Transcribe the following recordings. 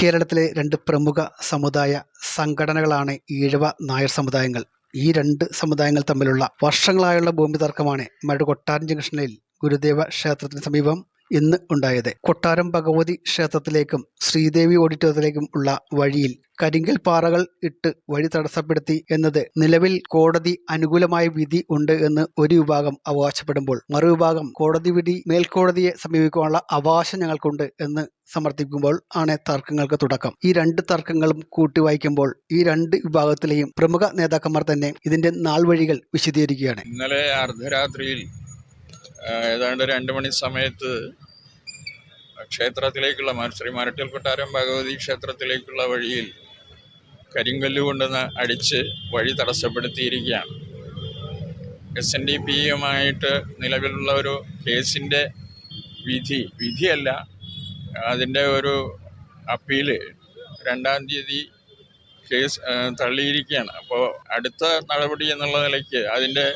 കേരളത്തിലെ രണ്ട് പ്രമുഖ സമുദായ സംഘടനകളാണ് ഈഴവ നായർ സമുദായങ്ങൾ. ഈ രണ്ട് സമുദായങ്ങൾ തമ്മിലുള്ള വർഷങ്ങളായുള്ള ഭൂമി തർക്കമാണ് മരട് കൊട്ടാരം ജംഗ്ഷനിൽ ഗുരുദേവ ക്ഷേത്രത്തിന് സമീപം ഇന്ന് ഉണ്ടായത്. കൊട്ടാരം ഭഗവതി ക്ഷേത്രത്തിലേക്കും ശ്രീദേവി ഓഡിറ്റോറിയത്തിലേക്കും ഉള്ള വഴിയിൽ കരിങ്കൽ പാറകൾ ഇട്ട് വഴി തടസ്സപ്പെടുത്തി എന്നത് നിലവിൽ കോടതി അനുകൂലമായ വിധി ഉണ്ട് എന്ന് ഒരു വിഭാഗം അവകാശപ്പെടുമ്പോൾ മറുവിഭാഗം കോടതി വിധി മേൽക്കോടതിയെ സമീപിക്കാനുള്ള അവകാശം ഞങ്ങൾക്കുണ്ട് എന്ന് സമർത്ഥിക്കുമ്പോൾ ആണ് തർക്കങ്ങൾക്ക് തുടക്കം. ഈ രണ്ട് തർക്കങ്ങളും കൂട്ടി വായിക്കുമ്പോൾ ഈ രണ്ട് വിഭാഗത്തിലെയും പ്രമുഖ നേതാക്കന്മാർ തന്നെ ഇതിന്റെ നാൾ വഴികൾ വിശദീകരിക്കുകയാണ്. ഇന്നലെ അർദ്ധരാത്രിയിൽ ഏതാണ്ട് രണ്ട് മണി സമയത്ത് ക്ഷേത്രത്തിലേക്കുള്ള ശ്രീ മരട്ടിൽ കൊട്ടാരം ഭഗവതി ക്ഷേത്രത്തിലേക്കുള്ള വഴിയിൽ കരിങ്കല്ല് കൊണ്ട് അടിച്ച് വഴി തടസ്സപ്പെടുത്തിയിരിക്കുകയാണ്. എസ് എൻ ഡി പിയുമായിട്ട് നിലവിലുള്ള ഒരു കേസിന്റെ വിധി വിധിയല്ല അതിന്റെ ഒരു അപ്പീൽ രണ്ടാം തീയതി കേസ് തള്ളിയിരിക്കുകയാണ്. അപ്പോൾ അടുത്ത നടപടി എന്നുള്ള നിലയ്ക്ക് അതിന്റെ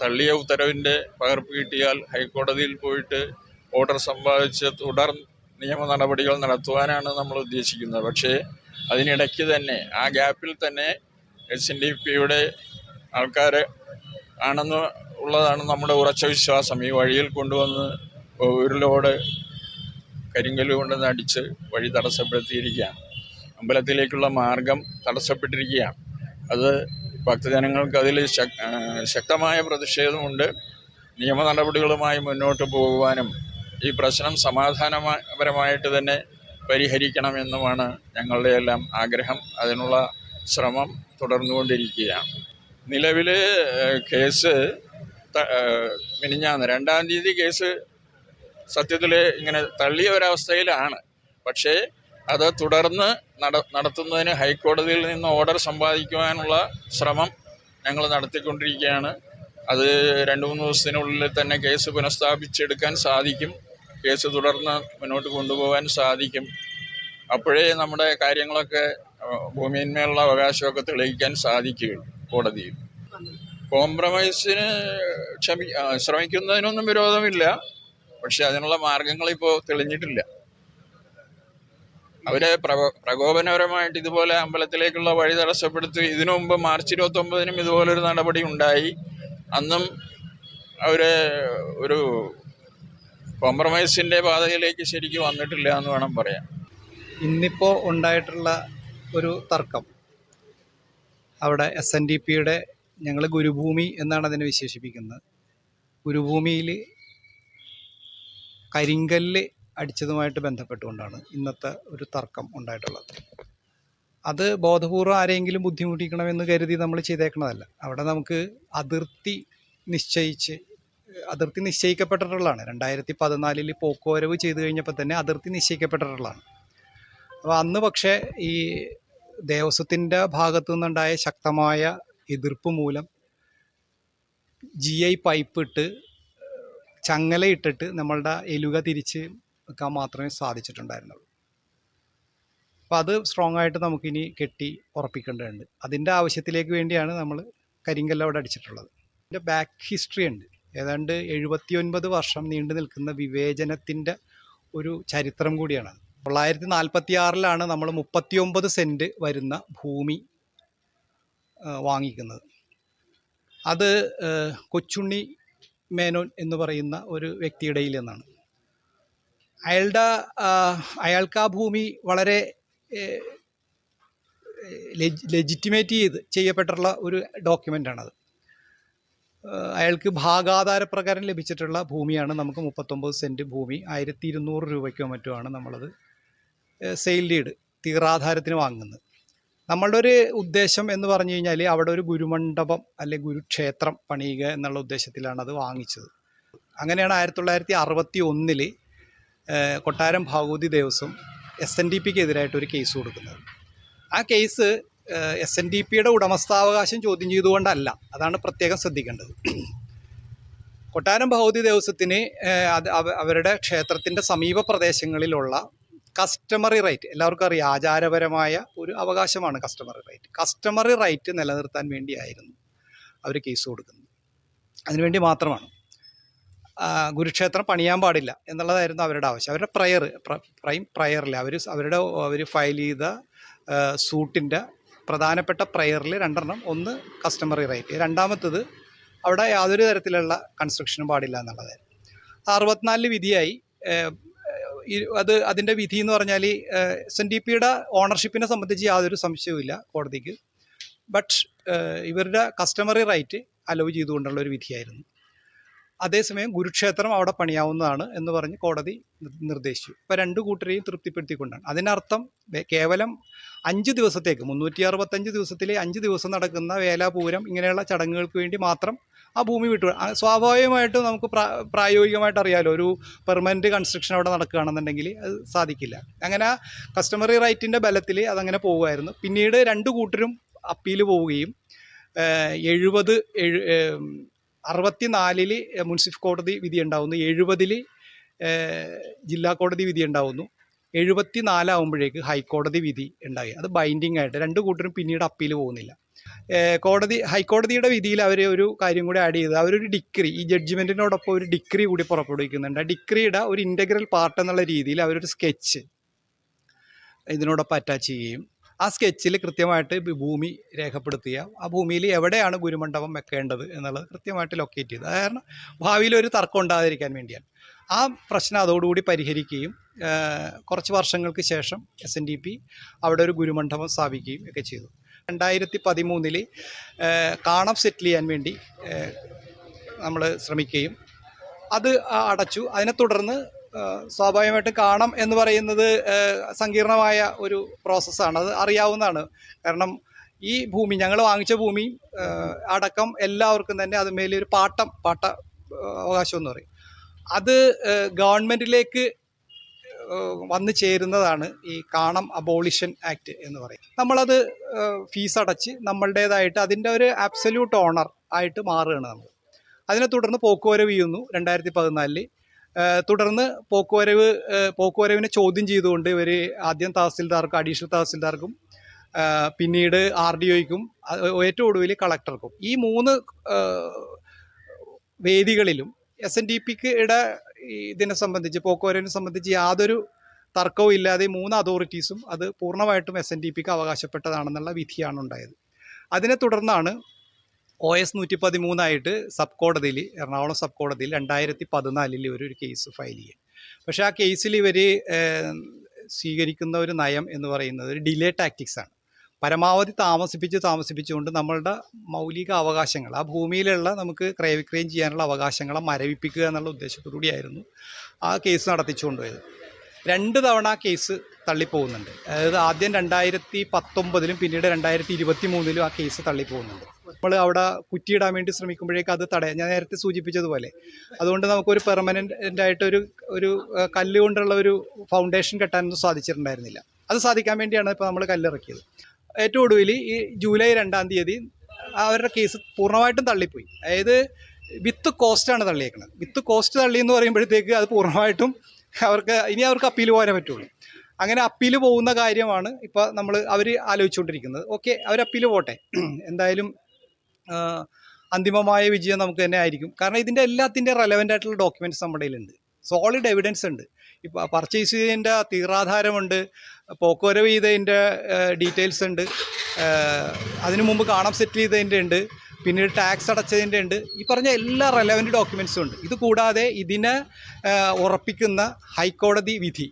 തള്ളിയ ഉത്തരവിന്റെ പകർപ്പ് കിട്ടിയാൽ ഹൈക്കോടതിയിൽ പോയിട്ട് ഓർഡർ സമ്പാദിച്ച് തുടർ നിയമ നടപടികൾ നടത്തുവാനാണ് നമ്മൾ ഉദ്ദേശിക്കുന്നത്. പക്ഷേ അതിനിടയ്ക്ക് തന്നെ ആ ഗ്യാപ്പിൽ തന്നെ എസ് എൻ ഡി പിയുടെ ആൾക്കാർ ആണെന്ന് ഉള്ളതാണ് നമ്മുടെ ഉറച്ച വിശ്വാസം. ഈ വഴിയിൽ കൊണ്ടുവന്ന് ഉരുളോട് കരിങ്കല്ല് കൊണ്ടുവന്ന് അടിച്ച് വഴി തടസ്സപ്പെടുത്തിയിരിക്കുകയാണ്. അമ്പലത്തിലേക്കുള്ള മാർഗം തടസ്സപ്പെട്ടിരിക്കുകയാണ്. അത് ഭക്തജനങ്ങൾക്ക് അതിൽ ശക്- ശക്തമായ പ്രതിഷേധമുണ്ട്. നിയമ നടപടികളുമായി മുന്നോട്ട് പോകുവാനും ഈ പ്രശ്നം സമാധാനപരമായിട്ട് തന്നെ പരിഹരിക്കണമെന്നുമാണ് ഞങ്ങളുടെ എല്ലാം ആഗ്രഹം. അതിനുള്ള ശ്രമം തുടർന്നുകൊണ്ടിരിക്കുകയാണ്. നിലവിൽ കേസ് മിനിഞ്ഞാന്ന് രണ്ടാം തീയതി കേസ് സത്യത്തിൽ ഇങ്ങനെ തള്ളിയ ഒരവസ്ഥയിലാണ്. പക്ഷേ അത് തുടർന്ന് നടത്തുന്നതിന് ഹൈക്കോടതിയിൽ നിന്ന് ഓർഡർ സമ്പാദിക്കുവാനുള്ള ശ്രമം ഞങ്ങൾ നടത്തിക്കൊണ്ടിരിക്കുകയാണ്. അത് രണ്ട് മൂന്ന് ദിവസത്തിനുള്ളിൽ തന്നെ കേസ് പുനഃസ്ഥാപിച്ചെടുക്കാൻ സാധിക്കും. കേസ് തുടർന്ന് മുന്നോട്ട് കൊണ്ടുപോകാൻ സാധിക്കും. അപ്പോഴേ നമ്മുടെ കാര്യങ്ങളൊക്കെ ഭൂമിയിന്മേലുള്ള അവകാശമൊക്കെ തെളിയിക്കാൻ സാധിക്കുകയുള്ളൂ കോടതിയിൽ. കോംപ്രമൈസിന് ക്ഷമി ശ്രമിക്കുന്നതിനൊന്നും വിരോധമില്ല. പക്ഷെ അതിനുള്ള മാർഗങ്ങൾ ഇപ്പോൾ തെളിഞ്ഞിട്ടില്ല. അവർ പ്രകോ പ്രകോപനപരമായിട്ട് ഇതുപോലെ അമ്പലത്തിലേക്കുള്ള വഴി തടസ്സപ്പെടുത്തി ഇതിനു മുമ്പ് മാർച്ച് ഇരുപത്തി ഒമ്പതിനും ഇതുപോലൊരു നടപടി ഉണ്ടായി. അന്നും അവരെ ഒരു കോംപ്രമൈസിന്റെ പാതയിലേക്ക് ശരിക്കും വന്നിട്ടില്ല എന്ന് വേണം പറയാൻ. ഇന്നിപ്പോ ഉണ്ടായിട്ടുള്ള ഒരു തർക്കം. അവിടെ എസ് എൻ ഡി പിയുടെ ഞങ്ങൾ ഗുരുഭൂമി എന്നാണ് അതിനെ വിശേഷിപ്പിക്കുന്നത്. ഗുരുഭൂമിയിൽ കരിങ്കല്ല് അടിച്ചതുമായിട്ട് ബന്ധപ്പെട്ടുകൊണ്ടാണ് ഇന്നത്തെ ഒരു തർക്കം ഉണ്ടായിട്ടുള്ളത്. അത് ബോധപൂർവം ആരെങ്കിലും ബുദ്ധിമുട്ടിക്കണമെന്ന് കരുതി നമ്മൾ ചെയ്തേക്കണതല്ല. അവിടെ നമുക്ക് അതിർത്തി നിശ്ചയിച്ച് അതിർത്തി നിശ്ചയിക്കപ്പെട്ടിട്ടുള്ളതാണ്. രണ്ടായിരത്തി പതിനാലിൽ പോക്കുവരവ് ചെയ്തു കഴിഞ്ഞപ്പോൾ തന്നെ അതിർത്തി നിശ്ചയിക്കപ്പെട്ടിട്ടുള്ളതാണ്. അപ്പോൾ അന്ന് പക്ഷേ ഈ ദേവസ്വത്തിന്റെ ഭാഗത്തു നിന്നുണ്ടായ ശക്തമായ എതിർപ്പ് മൂലം ജി ഐ പൈപ്പ് ഇട്ട് ചങ്ങല ഇട്ടിട്ട് നമ്മളുടെ എലുക തിരിച്ച് വെക്കാൻ മാത്രമേ സാധിച്ചിട്ടുണ്ടായിരുന്നുള്ളൂ. അപ്പോൾ അത് സ്ട്രോങ് ആയിട്ട് നമുക്കിനി കെട്ടി ഉറപ്പിക്കേണ്ടതുണ്ട്. അതിന്റെ ആവശ്യത്തിലേക്ക് വേണ്ടിയാണ് നമ്മൾ കരിങ്കല്ല അവിടെ അടിച്ചിട്ടുള്ളത്. ഇതിന്റെ ബാക്ക് ഹിസ്റ്ററി ഉണ്ട്. ഏതാണ്ട് എഴുപത്തി ഒൻപത് വർഷം നീണ്ടു നിൽക്കുന്ന വിവേചനത്തിന്റെ ഒരു ചരിത്രം കൂടിയാണ് തൊള്ളായിരത്തി നാൽപ്പത്തി ആറിലാണ് നമ്മൾ മുപ്പത്തി ഒമ്പത് സെന്റ് വരുന്ന ഭൂമി വാങ്ങിക്കുന്നത്. അത് കൊച്ചുണ്ണി മേനോൻ എന്ന് പറയുന്ന ഒരു വ്യക്തിയുടെ നിന്നാണ്. അയാളുടെ അയാൾക്ക് ആ ഭൂമി വളരെ ലെജിറ്റിമേറ്റ് ചെയ്ത് ചെയ്യപ്പെട്ടിട്ടുള്ള ഒരു ഡോക്യുമെന്റാണത് അയാൾക്ക് ഭാഗാധാര പ്രകാരം ലഭിച്ചിട്ടുള്ള ഭൂമിയാണ് നമുക്ക് മുപ്പത്തൊമ്പത് സെന്റ് ഭൂമി. ആയിരത്തി ഇരുന്നൂറ് രൂപയ്ക്കോ മറ്റോ ആണ് നമ്മളത് സെയിൽ ഡീഡ് തീറാധാരത്തിന് വാങ്ങുന്നത്. നമ്മളുടെ ഒരു ഉദ്ദേശം എന്ന് പറഞ്ഞു കഴിഞ്ഞാൽ അവിടെ ഒരു ഗുരുമണ്ഡപം അല്ലെ ഗുരുക്ഷേത്രം പണിയുക എന്നുള്ള ഉദ്ദേശത്തിലാണ് അത് വാങ്ങിച്ചത്. അങ്ങനെയാണ് ആയിരത്തി തൊള്ളായിരത്തി അറുപത്തി ഒന്നിൽ കൊട്ടാരം Bhagavathi Devaswom S N D പിക്ക് എതിരായിട്ട് ഒരു കേസ് കൊടുക്കുന്നത്. ആ കേസ് എസ് എൻ ഡി പിയുടെ ഉടമസ്ഥാവകാശം ചോദ്യം ചെയ്തുകൊണ്ടല്ല. അതാണ് പ്രത്യേകം ശ്രദ്ധിക്കേണ്ടത്. കൊട്ടാരം ഭൗതി ദേവസ്വത്തിന് അവരുടെ ക്ഷേത്രത്തിന്റെ സമീപ പ്രദേശങ്ങളിലുള്ള കസ്റ്റമറി റൈറ്റ് എല്ലാവർക്കും അറിയാം ആചാരപരമായ ഒരു അവകാശമാണ് കസ്റ്റമറി റൈറ്റ് കസ്റ്റമറി റൈറ്റ് നിലനിർത്താൻ വേണ്ടിയായിരുന്നു അവർ കേസ് കൊടുക്കുന്നത്. അതിനുവേണ്ടി മാത്രമാണ്. ഗുരുക്ഷേത്രം പണിയാൻ പാടില്ല എന്നുള്ളതായിരുന്നു അവരുടെ ആവശ്യം. അവരുടെ പ്രയർ പ്രൈം പ്രയറിൽ അവർ അവരുടെ അവർ ഫയൽ ചെയ്ത സൂട്ടിന്റെ പ്രധാനപ്പെട്ട പ്രയറിൽ രണ്ടെണ്ണം. ഒന്ന് കസ്റ്റമറി റൈറ്റ് രണ്ടാമത്തത് അവിടെ യാതൊരു തരത്തിലുള്ള കൺസ്ട്രക്ഷനും പാടില്ല എന്നുള്ളതായിരുന്നു. അറുപത്തിനാലിൽ വിധിയായി. അത് അതിന്റെ വിധി എന്ന് പറഞ്ഞാൽ എസ് എൻ ഡി പിയുടെ ഓണർഷിപ്പിനെ സംബന്ധിച്ച് യാതൊരു സംശയവുമില്ല കോടതിക്ക്. ബട്ട് ഇവരുടെ കസ്റ്റമറി റൈറ്റ് അലോ ചെയ്തുകൊണ്ടുള്ള ഒരു വിധിയായിരുന്നു. അതേസമയം ഗുരുക്ഷേത്രം അവിടെ പണിയാവുന്നതാണ് എന്ന് പറഞ്ഞ് കോടതി നിർ- നിർദ്ദേശിച്ചു. ഇപ്പോൾ രണ്ട് കൂട്ടരെയും തൃപ്തിപ്പെടുത്തിക്കൊണ്ടാണ്. അതിനർത്ഥം കേവലം അഞ്ച് ദിവസത്തേക്ക് മുന്നൂറ്റി അറുപത്തഞ്ച് ദിവസത്തിലെ അഞ്ച് ദിവസം നടക്കുന്ന വേലാപൂരം ഇങ്ങനെയുള്ള ചടങ്ങുകൾക്ക് വേണ്ടി മാത്രം ആ ഭൂമി വിട്ടു. സ്വാഭാവികമായിട്ടും നമുക്ക് പ്രാ പ്രായോഗികമായിട്ട് അറിയാലോ ഒരു പെർമനന്റ് കൺസ്ട്രക്ഷൻ അവിടെ നടക്കുകയാണെന്നുണ്ടെങ്കിൽ അത് സാധിക്കില്ല. അങ്ങനെ കസ്റ്റമറി റൈറ്റിന്റെ ബലത്തിൽ അതങ്ങനെ പോവുമായിരുന്നു പിന്നീട് രണ്ട് കൂട്ടരും അപ്പീൽ പോവുകയും എഴുപത് എഴു അറുപത്തിനാലിൽ മുൻസിഫ് കോടതി വിധി ഉണ്ടാവുന്നു എഴുപതിൽ ജില്ലാ കോടതി വിധി ഉണ്ടാവുന്നു എഴുപത്തി നാലാവുമ്പോഴേക്ക് ഹൈക്കോടതി വിധി ഉണ്ടായി. അത് ബൈൻഡിങ് ആയിട്ട്. രണ്ട് കൂട്ടരും പിന്നീട് അപ്പീൽ പോകുന്നില്ല. കോടതി ഹൈക്കോടതിയുടെ വിധിയിൽ അവർ ഒരു കാര്യം കൂടി ആഡ് ചെയ്ത്. അവരൊരു ഡിഗ്രി ഈ ജഡ്ജ്മെന്റിനോടൊപ്പം ഒരു ഡിഗ്രി കൂടി പുറപ്പെടുവിക്കുന്നുണ്ട്. ആ ഡിഗ്രിയുടെ ഒരു ഇന്റഗ്രൽ പാർട്ട് എന്നുള്ള രീതിയിൽ അവരൊരു സ്കെച്ച് ഇതിനോടൊപ്പം അറ്റാച്ച് ചെയ്യുകയും ആ സ്കെച്ചിൽ കൃത്യമായിട്ട് ഭൂമി രേഖപ്പെടുത്തുക. ആ ഭൂമിയിൽ എവിടെയാണ് ഗുരുമണ്ഡപം വെക്കേണ്ടത് എന്നുള്ളത് കൃത്യമായിട്ട് ലൊക്കേറ്റ് ചെയ്ത് കാരണം ഭാവിയിൽ ഒരു തർക്കം ഉണ്ടാകാതിരിക്കാൻ വേണ്ടിയാണ്. ആ പ്രശ്നം അതോടുകൂടി പരിഹരിക്കുകയും കുറച്ച് വർഷങ്ങൾക്ക് ശേഷം എസ് എൻ ഡി പി അവിടെ ഒരു ഗുരുമണ്ഡപം സ്ഥാപിക്കുകയും ഒക്കെ ചെയ്തു. രണ്ടായിരത്തി പതിമൂന്നിൽ കാണം സെറ്റിൽ ചെയ്യാൻ വേണ്ടി നമ്മൾ ശ്രമിക്കുകയും അത് അടച്ചു. അതിനെ തുടർന്ന് സ്വാഭാവികമായിട്ടും കാണാം എന്ന് പറയുന്നത് സങ്കീർണമായ ഒരു പ്രോസസ്സാണ്. അത് അറിയാവുന്നതാണ്. കാരണം ഈ ഭൂമി ഞങ്ങൾ വാങ്ങിച്ച ഭൂമി അടക്കം എല്ലാവർക്കും തന്നെ അതുമേൽ ഒരു പാട്ടം പാട്ട അവകാശം എന്ന് പറയും. അത് ഗവൺമെന്റിലേക്ക് വന്നു ചേരുന്നതാണ് ഈ കാണം അബോളിഷൻ ആക്ട് എന്ന് പറയും. നമ്മളത് ഫീസ് അടച്ച് നമ്മളുടേതായിട്ട് അതിന്റെ ഒരു ആബ്സല്യൂട്ട് ഓണർ ആയിട്ട് മാറുകയാണ് നമ്മൾ. അതിനെ തുടർന്ന് പോക്കുവരവ് ചെയ്യുന്നു രണ്ടായിരത്തി പതിനാലിൽ. തുടർന്ന് പോക്കുവരവ് പോക്കുവരവിനെ ചോദ്യം ചെയ്തുകൊണ്ട് ഇവർ ആദ്യം തഹസിൽദാർക്കും അഡീഷണൽ തഹസിൽദാർക്കും പിന്നീട് ആർ ഡി ഒയ്ക്കും ഏറ്റവും ഒടുവിൽ കളക്ടർക്കും. ഈ മൂന്ന് വേദികളിലും എസ് എൻ ഡി പിക്ക് ഇടെ ഇതിനെ സംബന്ധിച്ച് പോക്കുവരവിനെ സംബന്ധിച്ച് യാതൊരു തർക്കവും ഇല്ലാതെ മൂന്ന് അതോറിറ്റീസും അത് പൂർണമായിട്ടും എസ് എൻ ഡി പിക്ക് അവകാശപ്പെട്ടതാണെന്നുള്ള വിധിയാണ് ഉണ്ടായത്. അതിനെ തുടർന്നാണ് ഒ എസ് നൂറ്റി പതിമൂന്നായിട്ട് സബ് കോടതിയിൽ എറണാകുളം സബ് കോടതിയിൽ രണ്ടായിരത്തി പതിനാലിൽ ഇവർ ഒരു കേസ് ഫയൽ ചെയ്യും. പക്ഷേ ആ കേസിൽ ഇവർ സ്വീകരിക്കുന്ന ഒരു നയം എന്ന് പറയുന്നത് ഒരു ഡിലേ ടാക്ടിക്സ് ആണ്. പരമാവധി താമസിപ്പിച്ച് താമസിപ്പിച്ചുകൊണ്ട് നമ്മളുടെ മൗലിക അവകാശങ്ങൾ ആ ഭൂമിയിലുള്ള നമുക്ക് ക്രയവിക്രയം ചെയ്യാനുള്ള അവകാശങ്ങളെ മരവിപ്പിക്കുക എന്നുള്ള ഉദ്ദേശത്തോടുകൂടിയായിരുന്നു ആ കേസ് നടത്തിച്ചുകൊണ്ടുപോയത്. രണ്ട് തവണ ആ കേസ് തള്ളിപ്പോകുന്നുണ്ട്. അതായത് ആദ്യം രണ്ടായിരത്തി പത്തൊമ്പതിലും പിന്നീട് രണ്ടായിരത്തി ഇരുപത്തി മൂന്നിലും ആ കേസ് തള്ളിപ്പോകുന്നുണ്ട്. നമ്മൾ അവിടെ കുറ്റിയിടാൻ വേണ്ടി ശ്രമിക്കുമ്പോഴേക്ക് അത് തടയാം. ഞാൻ നേരത്തെ സൂചിപ്പിച്ചതുപോലെ. അതുകൊണ്ട് നമുക്കൊരു പെർമനന്റ് ആയിട്ട് ഒരു ഒരു കല്ല് ഒരു ഫൗണ്ടേഷൻ കെട്ടാനൊന്നും സാധിച്ചിട്ടുണ്ടായിരുന്നില്ല. അത് സാധിക്കാൻ വേണ്ടിയാണ് ഇപ്പോൾ നമ്മൾ കല്ലിറക്കിയത്. ഏറ്റവും ഒടുവിൽ ഈ ജൂലൈ രണ്ടാം തീയതി അവരുടെ കേസ് പൂർണമായിട്ടും തള്ളിപ്പോയി. അതായത് വിത്ത് കോസ്റ്റാണ് തള്ളിയേക്കുന്നത് വിത്ത് കോസ്റ്റ് തള്ളി എന്ന് പറയുമ്പോഴത്തേക്ക് അത് പൂർണമായിട്ടും അവർക്ക് ഇനി അവർക്ക് അപ്പീൽ പോകാനേ പറ്റുള്ളൂ. അങ്ങനെ അപ്പീൽ പോകുന്ന കാര്യമാണ് ഇപ്പോൾ നമ്മൾ അവർ ആലോചിച്ചുകൊണ്ടിരിക്കുന്നത്. ഓക്കെ അവർ അപ്പീൽ പോട്ടെ. എന്തായാലും അന്തിമമായ വിജയം നമുക്ക് തന്നെ ആയിരിക്കും. കാരണം ഇതിന്റെ എല്ലാത്തിന്റെ റെലവന്റ് ആയിട്ടുള്ള ഡോക്യുമെന്റ്സ് നമ്മുടെ കയ്യിലുണ്ട്. സോളിഡ് എവിഡൻസ് ഉണ്ട്. ഇപ്പോൾ പർച്ചേസ് ചെയ്തതിന്റെ തീറാധാരമുണ്ട്. പോക്കുവരവ് ചെയ്തതിന്റെ ഡീറ്റെയിൽസ് ഉണ്ട്. അതിനു മുമ്പ് കാണാൻ സെറ്റിൽ ചെയ്തതിന്റെ ഉണ്ട്. പിന്നീട് ടാക്സ് അടച്ചതിന്റെ ഉണ്ട്. ഈ പറഞ്ഞ എല്ലാ റെലവന്റ് ഡോക്യുമെൻസും ഉണ്ട്. ഇത് കൂടാതെ ഇതിനെ ഉറപ്പിക്കുന്ന ഹൈക്കോടതി വിധി.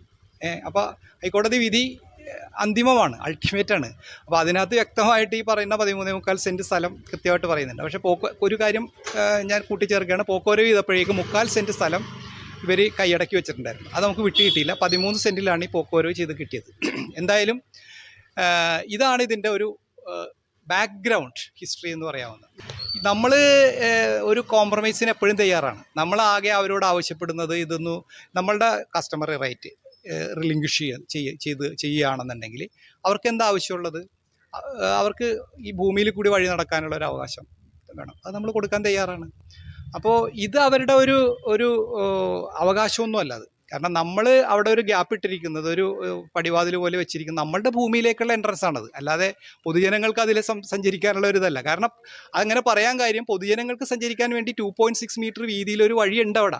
അപ്പോൾ ഹൈക്കോടതി വിധി അന്തിമമാണ് അൾട്ടിമേറ്റ് ആണ് അപ്പോൾ അതിനകത്ത് വ്യക്തമായിട്ട് ഈ പറയുന്ന പതിമൂന്നേ മുക്കാൽ സെന്റ് സ്ഥലം കൃത്യമായിട്ട് പറയുന്നുണ്ട്. പക്ഷേ പോക്ക് ഒരു കാര്യം ഞാൻ കൂട്ടിച്ചേർക്കുകയാണ്. പോക്കോരവ് ചെയ്തപ്പോഴേക്ക് മുക്കാൽ സെന്റ് സ്ഥലം ഇവർ കൈയടക്കി വെച്ചിട്ടുണ്ടായിരുന്നു. അത് നമുക്ക് വിട്ടു കിട്ടിയില്ല. പതിമൂന്ന് സെന്റിലാണ് ഈ പോക്കോരവ് ചെയ്ത് കിട്ടിയത്. എന്തായാലും ഇതാണ് ഇതിന്റെ ഒരു ബാക്ക്ഗ്രൗണ്ട് ഹിസ്റ്ററി എന്ന് പറയാവുന്നത്. നമ്മൾ ഒരു കോംപ്രമൈസിന് എപ്പോഴും തയ്യാറാണ്. നമ്മൾ ആകെ അവരോട് ആവശ്യപ്പെടുന്നത് ഇതൊന്നു നമ്മളുടെ കസ്റ്റമർ റൈറ്റ് റിലിങ്ക്വിഷ് ചെയ്യ- ചെയ്ത് ചെയ്യുകയാണെന്നുണ്ടെങ്കിൽ അവർക്ക് എന്താ ആവശ്യമുള്ളത്? അവർക്ക് ഈ ഭൂമിയിൽ കൂടി വഴി നടക്കാനുള്ള ഒരു അവകാശം വേണം. അത് നമ്മൾ കൊടുക്കാൻ തയ്യാറാണ്. അപ്പോൾ ഇത് അവരുടെ ഒരു ഒരു അവകാശമൊന്നും അല്ല അത്. കാരണം നമ്മൾ അവിടെ ഒരു ഗ്യാപ്പ് ഇട്ടിരിക്കുന്നത് ഒരു പടിവാതിൽ പോലെ വെച്ചിരിക്കുന്നത് നമ്മളുടെ ഭൂമിയിലേക്കുള്ള എൻട്രൻസ് ആണത്. അല്ലാതെ പൊതുജനങ്ങൾക്ക് അതിൽ സഞ്ചരിക്കാനുള്ള ഒരു ഇതല്ല. കാരണം അങ്ങനെ പറയാൻ കാര്യം പൊതുജനങ്ങൾക്ക് സഞ്ചരിക്കാൻ വേണ്ടി ടു പോയിന്റ് സിക്സ് മീറ്റർ വീതിയിൽ ഒരു വഴിയുണ്ട് അവിടെ.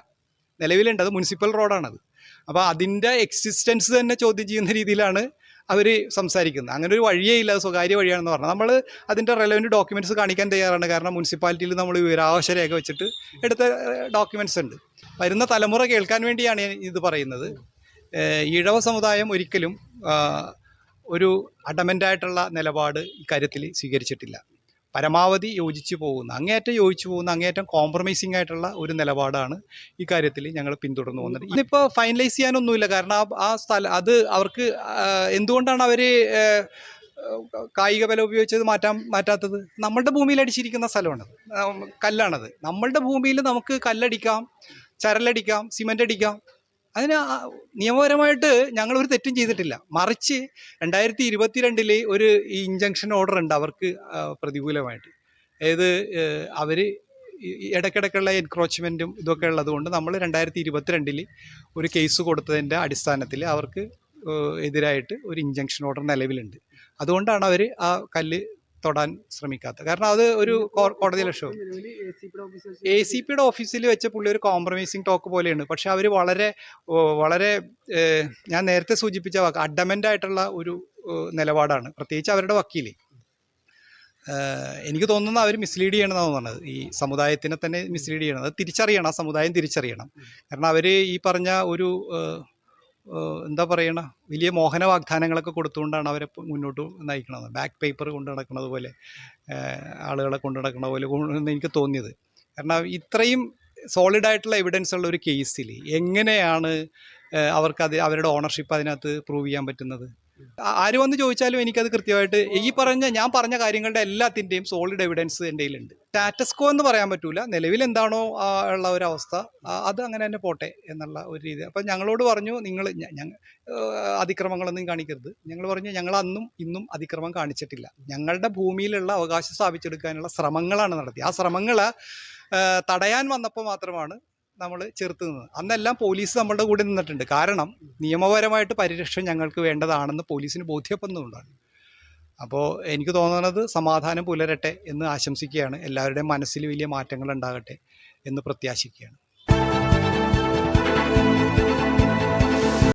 നിലവിലുണ്ട്. അത് മുനിസിപ്പൽ റോഡാണത് അപ്പോൾ അതിന്റെ എക്സിസ്റ്റൻസ് തന്നെ ചോദ്യം ചെയ്യുന്ന രീതിയിലാണ് അവർ സംസാരിക്കുന്നത്. അങ്ങനെ ഒരു വഴിയേ ഇല്ല സ്വകാര്യ വഴിയാണെന്ന് പറഞ്ഞാൽ. നമ്മൾ അതിന്റെ റെലവന്റ് ഡോക്യുമെന്റ്സ് കാണിക്കാൻ തയ്യാറാണ്. കാരണം മുനിസിപ്പാലിറ്റിയിൽ നമ്മൾ വിവരാവകാശ രേഖ വെച്ചിട്ട് എടുത്ത ഡോക്യുമെന്റ്സ് ഉണ്ട്. വരുന്ന തലമുറ കേൾക്കാൻ വേണ്ടിയാണ് ഇത് പറയുന്നത്. ഈഴവ സമുദായം ഒരിക്കലും ഒരു ഒരു അഡമന്റായിട്ടുള്ള നിലപാട് ഇക്കാര്യത്തിൽ സ്വീകരിച്ചിട്ടില്ല. പരമാവധി യോജിച്ച് പോകുന്ന അങ്ങേയറ്റം യോജിച്ച് പോകുന്ന അങ്ങേയറ്റം കോംപ്രമൈസിംഗ് ആയിട്ടുള്ള ഒരു നിലപാടാണ് ഈ കാര്യത്തിൽ ഞങ്ങൾ പിന്തുടർന്നു പോകുന്നത് ഇതിപ്പോൾ ഫൈനലൈസ് ചെയ്യാനൊന്നുമില്ല. കാരണം ആ സ്ഥലം അത് അവർക്ക് എന്തുകൊണ്ടാണ് അവർ കായിക ബലം ഉപയോഗിച്ചത് മാറ്റാൻ മാറ്റാത്തത്? നമ്മളുടെ ഭൂമിയിൽ അടിച്ചിരിക്കുന്ന സ്ഥലമാണ്. കല്ലാണത്. നമ്മളുടെ ഭൂമിയിൽ നമുക്ക് കല്ലടിക്കാം ചരലടിക്കാം സിമന്റ് അടിക്കാം അതിന് നിയമപരമായിട്ട് ഞങ്ങൾ ഒരു തെറ്റും ചെയ്തിട്ടില്ല. മറിച്ച് രണ്ടായിരത്തി ഇരുപത്തിരണ്ടിൽ ഒരു ഇഞ്ചക്ഷൻ ഓർഡർ ഉണ്ട് അവർക്ക് പ്രതികൂലമായിട്ട്. അതായത് അവർ ഇടയ്ക്കിടയ്ക്കുള്ള എൻക്രോച്ച്മെന്റും ഇതൊക്കെ ഉള്ളത് കൊണ്ട് നമ്മൾ രണ്ടായിരത്തി ഇരുപത്തിരണ്ടിൽ ഒരു കേസ് കൊടുത്തതിന്റെ അടിസ്ഥാനത്തിൽ അവർക്ക് എതിരായിട്ട് ഒരു ഇഞ്ചക്ഷൻ ഓർഡർ നിലവിലുണ്ട്. അതുകൊണ്ടാണ് അവർ ആ കല്ല് തൊടാൻ ശ്രമിക്കാത്ത. കാരണം അത് ഒരു കോടതി ലക്ഷ്യം എ സി പിയുടെ ഓഫീസിൽ വെച്ച പുള്ളി ഒരു കോംപ്രമൈസിങ് ടോക്ക് പോലെയാണ് പക്ഷെ അവർ വളരെ വളരെ ഞാൻ നേരത്തെ സൂചിപ്പിച്ച വാക്ക് അഡമന്റ് ആയിട്ടുള്ള ഒരു നിലപാടാണ്. പ്രത്യേകിച്ച് അവരുടെ വക്കീൽ എനിക്ക് തോന്നുന്നത് അവർ മിസ്ലീഡ് ചെയ്യണമെന്നാണ് തോന്നുന്നത് ഈ സമുദായത്തിനെ തന്നെ മിസ്ലീഡ് ചെയ്യണം. അത് തിരിച്ചറിയണം. ആ സമുദായം തിരിച്ചറിയണം. കാരണം അവർ ഈ പറഞ്ഞ ഒരു എന്താ പറയണ? വലിയ മോഹന വാഗ്ദാനങ്ങളൊക്കെ കൊടുത്തുകൊണ്ടാണ് അവരെ മുന്നോട്ട് നയിക്കുന്നത് ബാക്ക് പേപ്പർ കൊണ്ട് നടക്കുന്നത് പോലെ ആളുകളെ കൊണ്ട് നടക്കുന്ന പോലെ എനിക്ക് തോന്നിയത്. കാരണം ഇത്രയും സോളിഡ് ആയിട്ടുള്ള എവിഡൻസ് ഉള്ള ഒരു കേസിൽ എങ്ങനെയാണ് അവർക്ക് അത് അവരുടെ ഓണർഷിപ്പ് അതിനകത്ത് പ്രൂവ് ചെയ്യാൻ പറ്റുന്നത്? ആര് വന്ന് ചോദിച്ചാലും എനിക്കത് കൃത്യമായിട്ട് ഈ പറഞ്ഞ ഞാൻ പറഞ്ഞ കാര്യങ്ങളുടെ എല്ലാത്തിന്റെയും സോളിഡ് എവിഡൻസ് എന്റെ കയ്യിലുണ്ട്. സ്റ്റാറ്റസ് കോ എന്ന് പറയാൻ പറ്റൂല. നിലവിൽ എന്താണോ ഉള്ള ഒരു അവസ്ഥ അത് അങ്ങനെ തന്നെ പോട്ടെ എന്നുള്ള ഒരു രീതി. അപ്പം ഞങ്ങളോട് പറഞ്ഞു നിങ്ങൾ അതിക്രമങ്ങളൊന്നും കാണിക്കരുത്. ഞങ്ങൾ പറഞ്ഞു ഞങ്ങൾ അന്നും ഇന്നും അതിക്രമം കാണിച്ചിട്ടില്ല. ഞങ്ങളുടെ ഭൂമിയിലുള്ള അവകാശം സ്ഥാപിച്ചെടുക്കാനുള്ള ശ്രമങ്ങളാണ് നടത്തിയത് ആ ശ്രമങ്ങൾ തടയാൻ വന്നപ്പോൾ മാത്രമാണ് നമ്മൾ ചെറുത്ത് നിന്നത്. അന്നെല്ലാം പോലീസ് നമ്മളുടെ കൂടെ നിന്നിട്ടുണ്ട്. കാരണം നിയമപരമായിട്ട് പരിരക്ഷ ഞങ്ങൾക്ക് വേണ്ടതാണെന്ന് പോലീസിന് ബോധ്യപ്പെടുന്നതുകൊണ്ടാണ് അപ്പോൾ എനിക്ക് തോന്നുന്നത് സമാധാനം പുലരട്ടെ എന്ന് ആശംസിക്കുകയാണ്. എല്ലാവരുടെയും മനസ്സിൽ വലിയ മാറ്റങ്ങൾ ഉണ്ടാകട്ടെ എന്ന് പ്രത്യാശിക്കുകയാണ്.